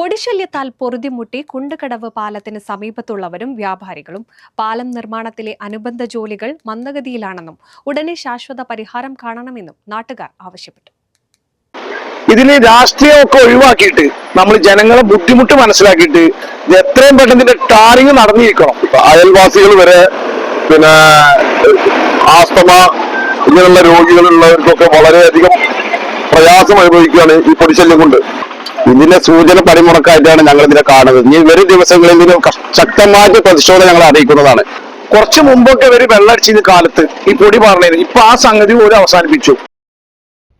പൊടിശല്യത്താൽ പൊറുതിമുട്ടി കുണ്ടുകടവ് പാലത്തിന് സമീപത്തുള്ളവരും വ്യാപാരികളും. പാലം നിർമ്മാണത്തിലെ അനുബന്ധ ജോലികൾ മന്ദഗതിയിലാണെന്നും ഉടനെ ശാശ്വത പരിഹാരം കാണണമെന്നും നാട്ടുകാർ ആവശ്യപ്പെട്ടു. ഇതിന് രാഷ്ട്രീയമൊക്കെ ഒഴിവാക്കിയിട്ട് നമ്മൾ ജനങ്ങളെ ബുദ്ധിമുട്ട് മനസ്സിലാക്കിയിട്ട് എത്രയും പെട്ടെന്ന് ഇതിന്റെ ടാറിങ് നടന്നിരിക്കണം. അയൽവാസികൾ വരെ പിന്നെ ആസ്തമ ഇങ്ങനെയുള്ള രോഗികളുള്ളവർക്കൊക്കെ വളരെയധികം പ്രയാസം അനുഭവിക്കുകയാണ് ഈ പൊടിശല്യം കൊണ്ട്. ഇതിന്റെ സൂചന പടിമുടക്കായിട്ടാണ് ഞങ്ങൾ ഇതിനെ കാണുന്നത്. ഇനി വരും ദിവസങ്ങളിൽ ശക്തമായിട്ട് പ്രതിഷേധം ഞങ്ങൾ അറിയിക്കുന്നതാണ്. കുറച്ച് മുമ്പൊക്കെ ഇവർ വെള്ളടിച്ചിരുന്ന കാലത്ത് ഈ പൊടി പറഞ്ഞിരുന്നു ഇപ്പൊ ആ സംഗതി പോലും അവസാനിപ്പിച്ചു.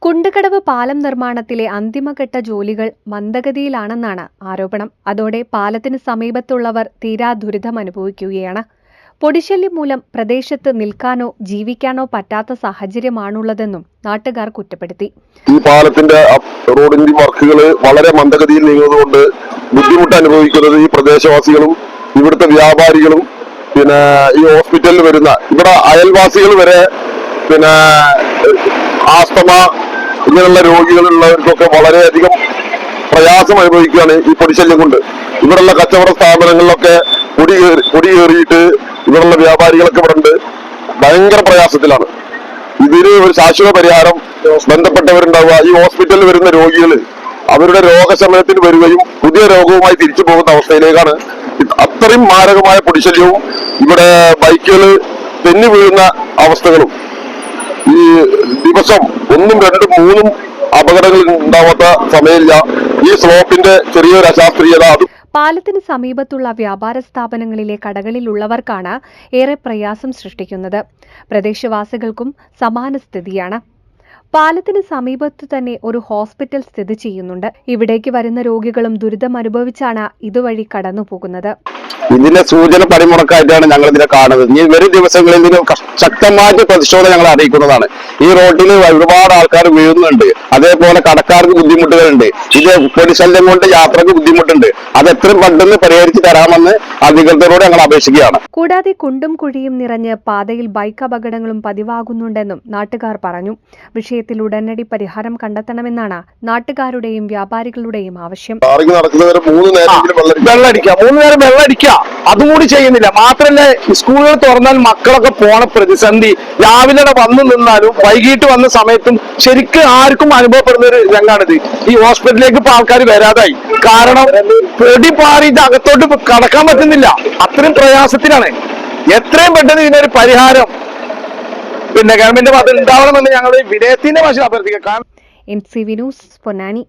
കുണ്ടുകടവ് പാലം നിർമ്മാണത്തിലെ അന്തിമഘട്ട ജോലികൾ മന്ദഗതിയിലാണെന്നാണ് ആരോപണം. അതോടെ പാലത്തിന് സമീപത്തുള്ളവർ തീരാ ദുരിതം അനുഭവിക്കുകയാണ് പൊടിശല്യം മൂലം പ്രദേശത്ത് നിൽക്കാനോ ജീവിക്കാനോ പറ്റാത്ത സാഹചര്യമാണുള്ളതെന്നും നാട്ടുകാർ കുറ്റപ്പെടുത്തി. ഈ പാലത്തിന്റെ റോഡിന്റെ വർക്കുകൾ വളരെ മന്ദഗതിയിൽ നീങ്ങുന്നതുകൊണ്ട് ബുദ്ധിമുട്ട് അനുഭവിക്കുന്നത് ഈ പ്രദേശവാസികളും ഇവിടുത്തെ വ്യാപാരികളും പിന്നെ ഈ ഹോസ്പിറ്റലിൽ വരുന്ന ഇവിടെ അയൽവാസികൾ വരെ പിന്നെ ആസ്തമ ഇങ്ങനെയുള്ള രോഗികളുള്ളവർക്കൊക്കെ വളരെയധികം പ്രയാസം അനുഭവിക്കുകയാണ് ഈ പൊടിശല്യം കൊണ്ട്. ഇവിടെയുള്ള കച്ചവട സ്ഥാപനങ്ങളിലൊക്കെ പൊടി പൊടി കയറിയിട്ട് ഇവിടെയുള്ള വ്യാപാരികളൊക്കെ ഇവിടെ ഉണ്ട്. ഭയങ്കര പ്രയാസത്തിലാണ്. ഇതിന് ഒരു ശാശ്വത പരിഹാരം ബന്ധപ്പെട്ടവരുണ്ടാവുക. ഈ ഹോസ്പിറ്റലിൽ വരുന്ന രോഗികൾ അവരുടെ രോഗശമനത്തിന് വരികയും പുതിയ രോഗവുമായി തിരിച്ചു പോകുന്ന അവസ്ഥയിലേക്കാണ്. അത്രയും മാരകമായ പൊടിശല്യവും ഇവിടെ ബൈക്കുകൾ തെന്നി വീഴുന്ന അവസ്ഥകളും. ഈ ദിവസം ഒന്നും രണ്ടും മൂന്നും അപകടങ്ങൾ ഉണ്ടാവാത്ത സമയമില്ല. ഈ സ്ലോപ്പിന്റെ ചെറിയൊരു അശാസ്ത്രീയത അത് പാലത്തിന് സമീപത്തുള്ള വ്യാപാര സ്ഥാപനങ്ങളിലെ കടകളിലുള്ളവർക്കാണ് ഏറെ പ്രയാസം സൃഷ്ടിക്കുന്നത്. പ്രദേശവാസികൾക്കും സമാന സ്ഥിതിയാണ്. പാലത്തിന് സമീപത്തു തന്നെ ഒരു ഹോസ്പിറ്റൽ സ്ഥിതി ചെയ്യുന്നുണ്ട്. ഇവിടേക്ക് വരുന്ന രോഗികളും ദുരിതം അനുഭവിച്ചാണ് ഇതുവഴി കടന്നുപോകുന്നത്. ഇതിന്റെ സൂചന പടിമുടക്കായിട്ടാണ് ഞങ്ങൾ ഇതിനെ കാണുന്നത്. ഇനി വരും ദിവസങ്ങളിൽ ഇതിന് ശക്തമായിട്ട് പ്രതിഷേധം ഞങ്ങൾ അറിയിക്കുന്നതാണ്. ഈ റോഡിൽ ഒരുപാട് ആൾക്കാർ വീഴുന്നുണ്ട്. അതേപോലെ കടക്കാർക്ക് ബുദ്ധിമുട്ടുകളുണ്ട്. ഇത് പൊടിശല്യം കൊണ്ട് യാത്രയ്ക്ക് ബുദ്ധിമുട്ടുണ്ട്. അത് എത്രയും പെട്ടെന്ന് പരിഹരിച്ച് തരാമെന്ന് അധികൃതരോട് ഞങ്ങൾ അപേക്ഷിക്കുകയാണ്. കൂടാതെ കുണ്ടും കുഴിയും നിറഞ്ഞ് പാതയിൽ ബൈക്ക് അപകടങ്ങളും പതിവാകുന്നുണ്ടെന്നും നാട്ടുകാർ പറഞ്ഞു. വിഷയത്തിൽ ഉടനടി പരിഹാരം കണ്ടെത്തണമെന്നാണ് നാട്ടുകാരുടെയും വ്യാപാരികളുടെയും ആവശ്യം. മൂന്ന് വെള്ളടിക്കുക. നേരം വെള്ളടിക്കുക അതും കൂടി ചെയ്യുന്നില്ല. മാത്രമല്ല സ്കൂളുകൾ തുറന്നാൽ മക്കളൊക്കെ പോണ പ്രതിസന്ധി. രാവിലെ ഇവിടെ വന്നു നിന്നാലും വൈകിട്ട് വന്ന സമയത്തും ശരിക്കും ആർക്കും അനുഭവപ്പെടുന്ന ഒരു രംഗാണിത്. ഈ ഹോസ്പിറ്റലിലേക്ക് ഇപ്പൊ ആൾക്കാർ വരാതായി. കാരണം പൊടി പാറിയിട്ട് അകത്തോട്ട് കടക്കാൻ പറ്റുന്നില്ല. അത്രയും പ്രയാസത്തിലാണ് എത്രയും പെട്ടെന്ന് ഇതിനൊരു പരിഹാരം പിന്നെ ഗവൺമെന്റ് ഭാഗത്ത് ഉണ്ടാവണമെന്ന് ഞങ്ങൾ വിനയത്തിന്റെ ഭാഷ അഭ്യർത്ഥിക്കാം. N C V news Ponnani.